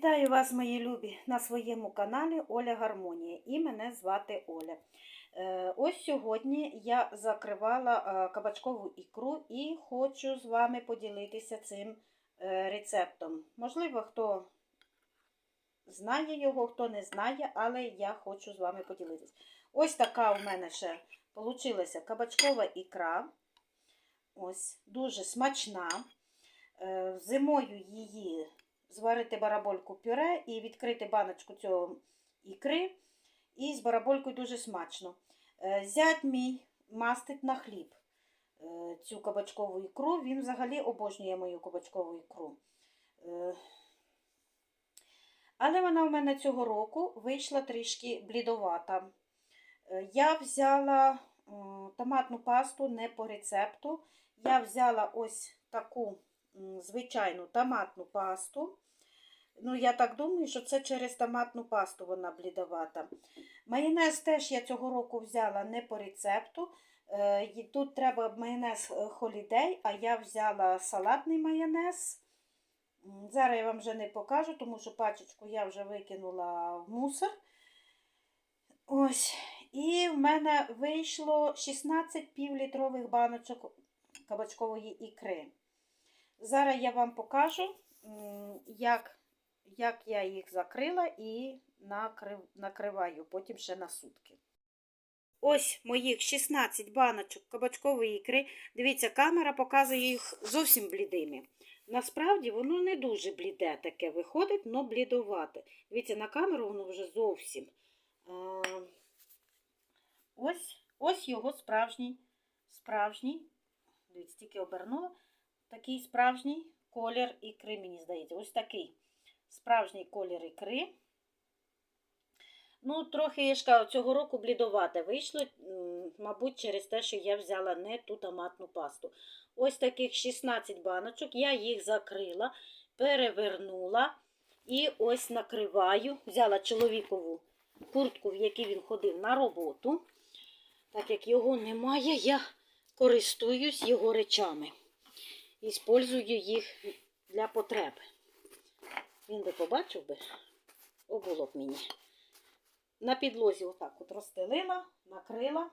Вітаю вас, мої любі, на своєму каналі Оля Гармонія і мене звати Оля. Е, Ось сьогодні я закривала е, кабачкову ікру і хочу з вами поділитися цим е, рецептом. Можливо, хто знає його, хто не знає, але я хочу з вами поділитися. Ось така у мене ще вийшла кабачкова ікра. Ось, дуже смачна. Зимою її зварити барабольку пюре і відкрити баночку цього ікри. І з бараболькою дуже смачно. Е, Зять мій мастить на хліб е, цю кабачкову ікру. Він взагалі обожнює мою кабачкову ікру. Е, Але вона у мене цього року вийшла трішки блідовата. Я взяла томатну пасту не по рецепту. Я взяла ось таку звичайну томатну пасту. Ну, я так думаю, що це через томатну пасту вона блідовата. Майонез теж я цього року взяла не по рецепту. Е, Тут треба майонез е, Holiday, а я взяла салатний майонез. Зараз я вам вже не покажу, тому що пачечку я вже викинула в мусор. Ось. І в мене вийшло 16 півлітрових баночок кабачкової ікри. Зараз я вам покажу, як, як я їх закрила і накрив, накриваю потім ще на сутки. Ось моїх 16 баночок кабачкової ікри. Дивіться, камера показує їх зовсім блідими. Насправді воно не дуже бліде таке виходить, але блідовате. Дивіться, на камеру воно вже зовсім. Ось, ось його справжній, справжній. Дивіться, тільки обернула. Такий справжній колір ікри, мені здається. Ось такий справжній колір ікри. Ну, трохи, я ж кажу, цього року блідовате вийшло, мабуть, через те, що я взяла не ту томатну пасту. Ось таких 16 баночок, я їх закрила, перевернула і ось накриваю. Взяла чоловікову куртку, в якій він ходив на роботу. Так як його немає, я користуюсь його речами. Іспользую їх для потреби. Він би побачив би, о, було б мені. На підлозі отак от розстелила, накрила.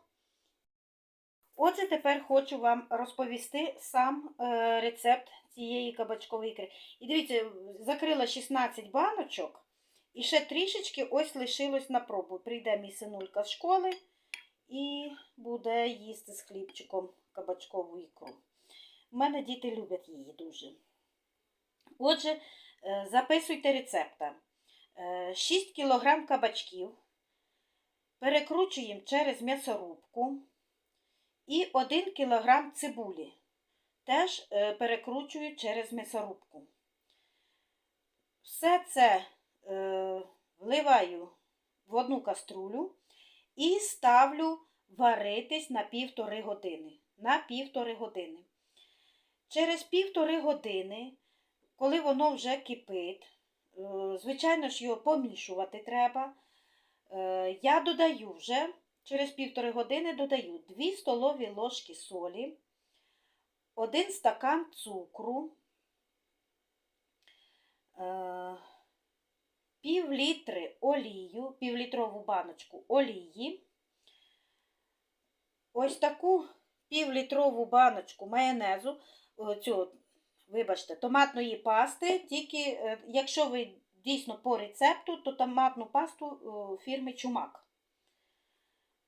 Отже, тепер хочу вам розповісти сам е, рецепт цієї кабачкової ікри. І дивіться, закрила 16 баночок, і ще трішечки ось лишилось на пробу. Прийде мій синулька з школи і буде їсти з хлібчиком кабачкову ікру. У мене діти люблять її дуже. Отже, записуйте рецепта. Е, 6 кг кабачків перекручуємо через м'ясорубку і 1 кг цибулі. Теж е, перекручую через м'ясорубку. Все це е, вливаю в одну каструлю і ставлю варитись на півтори години. На півтори години. Через півтори години, коли воно вже кипить, е, звичайно ж його помішувати треба. Е, Я додаю вже через півтори години додаю 2 столові ложки солі, 1 стакан цукру, е, пів літри олію, півлітрову баночку олії, ось таку півлітрову баночку майонезу, о, цю, вибачте, томатної пасти, тільки е, якщо ви дійсно по рецепту, то томатну пасту е, фірми Чумак.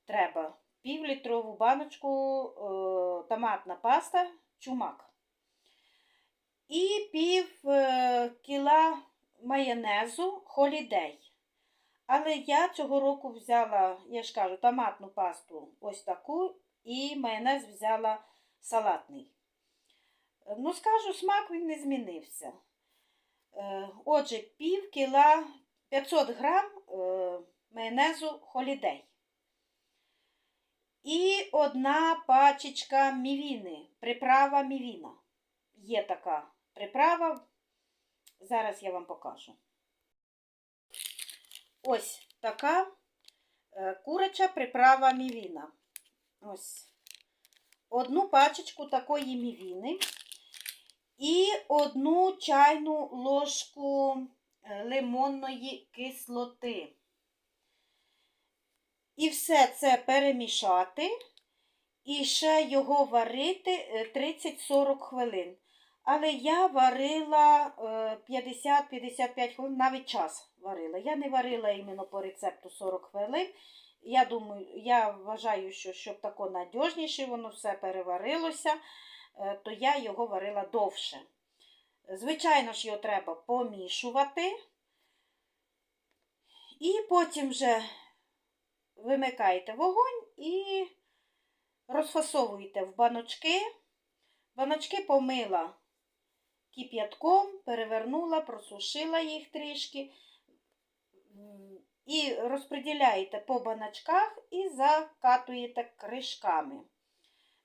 Треба півлітрову баночку е, томатна паста Чумак. І пів кіла майонезу Holiday. Але я цього року взяла, я ж кажу, томатну пасту ось таку, і майонез взяла салатний. Ну, скажу, смак він не змінився. Е, Отже, пів кіла 500 грам е, майонезу Holiday. І одна пачечка мівіни, приправа мівіна. Є така приправа. Зараз я вам покажу. Ось така е, куряча приправа мівіна. Ось. Одну пачечку такої мівіни і одну чайну ложку е, е, лимонної кислоти. І все це перемішати і ще його варити е, 30-40 хвилин. Але я варила е, 50-55 хвилин, навіть час варила. Я не варила іменно по рецепту 40 хвилин. Я думаю, я вважаю, що щоб тако надіжніше воно все переварилося, е, то я його варила довше. Звичайно ж, його треба помішувати. І потім вже вимикаєте вогонь і розфасовуєте в баночки. Баночки помила кип'ятком, перевернула, просушила їх трішки. І розподіляєте по баночках і закатуєте кришками.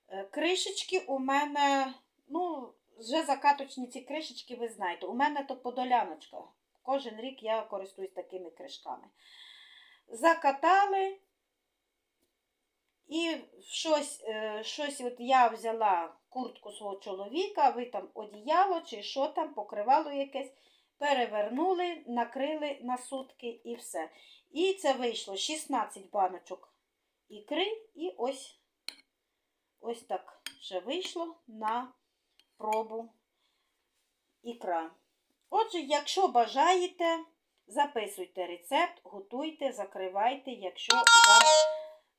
Е, Кришечки у мене, ну, вже закаточні ці кришечки, ви знаєте, у мене то подоляночка. Кожен рік я користуюсь такими кришками. Закатали. І щось, е, щось от я взяла куртку свого чоловіка, ви там одіяло чи що там, покривало якесь, перевернули, накрили на сутки і все. І це вийшло 16 баночок ікри, і ось ось так ще вийшло на пробу ікра. Отже, якщо бажаєте, записуйте рецепт, готуйте, закривайте, якщо вам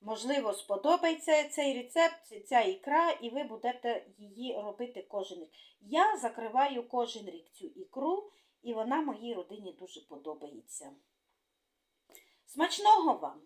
можливо, сподобається цей рецепт, ця ікра, і ви будете її робити кожен рік. Я закриваю кожен рік цю ікру, і вона моїй родині дуже подобається. Смачного вам!